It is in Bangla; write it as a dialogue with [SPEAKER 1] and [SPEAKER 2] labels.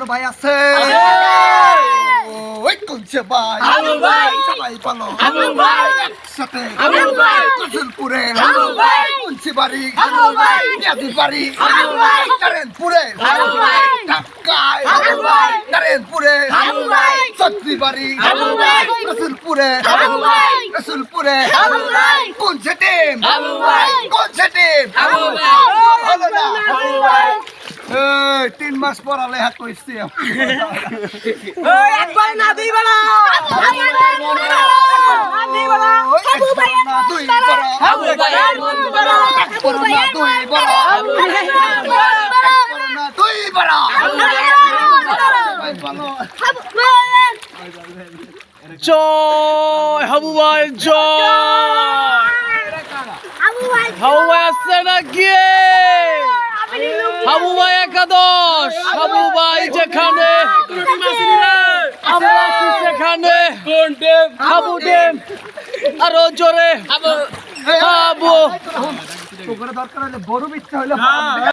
[SPEAKER 1] কোনো ভাই আছে ওই কুলছে ভাই
[SPEAKER 2] আবু ভাই।
[SPEAKER 1] সবাই বলো
[SPEAKER 2] আবু ভাই।
[SPEAKER 1] একসাথে
[SPEAKER 2] আবু ভাই।
[SPEAKER 1] কুলসুলপুরে
[SPEAKER 2] আবু ভাই।
[SPEAKER 1] কুলছি বাড়ি
[SPEAKER 2] আবু ভাই।
[SPEAKER 1] পেঁয়াজি বাড়ি
[SPEAKER 2] আবু ভাই।
[SPEAKER 1] কারেন্টপুরে
[SPEAKER 2] আবু ভাই।
[SPEAKER 1] ঢাকায়
[SPEAKER 2] আবু ভাই।
[SPEAKER 1] কারেন্টপুরে
[SPEAKER 2] আবু ভাই।
[SPEAKER 1] চট্টি বাড়ি
[SPEAKER 2] আবু ভাই।
[SPEAKER 1] রসুলপুরে
[SPEAKER 2] আবু ভাই।
[SPEAKER 1] রসুলপুরে
[SPEAKER 2] আবু ভাই।
[SPEAKER 1] কোন সেটিম
[SPEAKER 2] আবু ভাই।
[SPEAKER 1] কোন সেটিম
[SPEAKER 2] আবু ভাই।
[SPEAKER 1] হলো না
[SPEAKER 2] আবু ভাই।
[SPEAKER 1] এই, তিন মাস পড়ালে হাত কইছি
[SPEAKER 2] একবার না দুইবার না দুইবার
[SPEAKER 1] ওই এক বড় না দুই বড়
[SPEAKER 2] আবু ভাইয়ের বড়
[SPEAKER 1] এক বড় না দুই বড়
[SPEAKER 2] আবু ভাইয়ের বড়
[SPEAKER 1] এক বড় না দুই বড়
[SPEAKER 2] আবু ভাইয়ের বড়
[SPEAKER 1] ভাই ভালো
[SPEAKER 3] জয় হাবু ভাই জয়। হাবু ভাই আসছে না গিয়ে? হাবু ভাই একাদশ হাবু ভাই যেখানে আমরা আছি সেখানে। হাবু ডেম আরও জোরে। হাবু
[SPEAKER 1] দরকার হলে বড় বিচ্ছে হলে